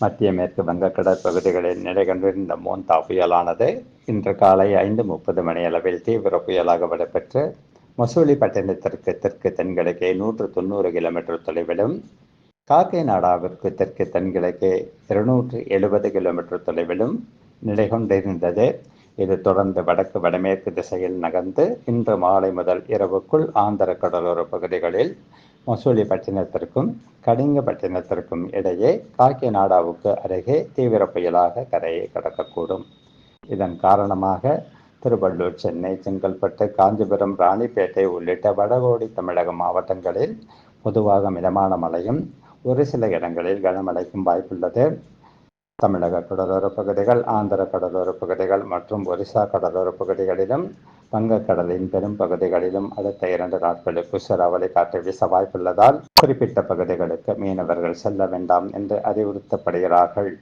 மத்திய மேற்கு வங்கக்கடல் பகுதிகளில் நிலை கொண்டிருந்த மோந்தா புயலானது இன்று காலை ஐந்து முப்பது மணியளவில் தீவிர புயலாக வலுப்பெற்று மசூலிப்பட்டினத்திற்கு தெற்கு தென்கிழக்கே நூற்று தொண்ணூறு கிலோமீட்டர் தொலைவிலும் காக்கை நாடாவிற்கு தெற்கு தென்கிழக்கே இருநூற்று எழுபது கிலோமீட்டர் தொலைவிலும் நிலை கொண்டிருந்தது. இது தொடர்ந்து வடக்கு வடமேற்கு திசையில் நகர்ந்து இன்று மாலை முதல் இரவுக்குள் ஆந்திர கடலோர பகுதிகளில் மசூலி பட்டினத்திற்கும் கடிங்க பட்டினத்திற்கும் இடையே காக்கிநாடாவுக்கு அருகே தீவிர புயலாக கரையை கடக்கக்கூடும். இதன் காரணமாக திருவள்ளூர் சென்னை செங்கல்பட்டு காஞ்சிபுரம் ராணிப்பேட்டை உள்ளிட்ட வடகோடி தமிழக மாவட்டங்களில் பொதுவாக மிதமான மழையும் ஒரு சில இடங்களில் கனமழைக்கும் வாய்ப்புள்ளது. தமிழக கடலோர பகுதிகள் ஆந்திர கடலோர பகுதிகள் மற்றும் ஒரிசா கடலோர பகுதிகளிலும் வங்கக்கடலின் பெரும் பகுதிகளிலும் அடுத்த இரண்டு நாட்களுக்கு சூறாவளி காற்று வீச வாய்ப்புள்ளதால் குறிப்பிட்ட பகுதிகளுக்கு மீனவர்கள் செல்ல வேண்டாம் என்று அறிவுறுத்தப்படுகிறார்கள்.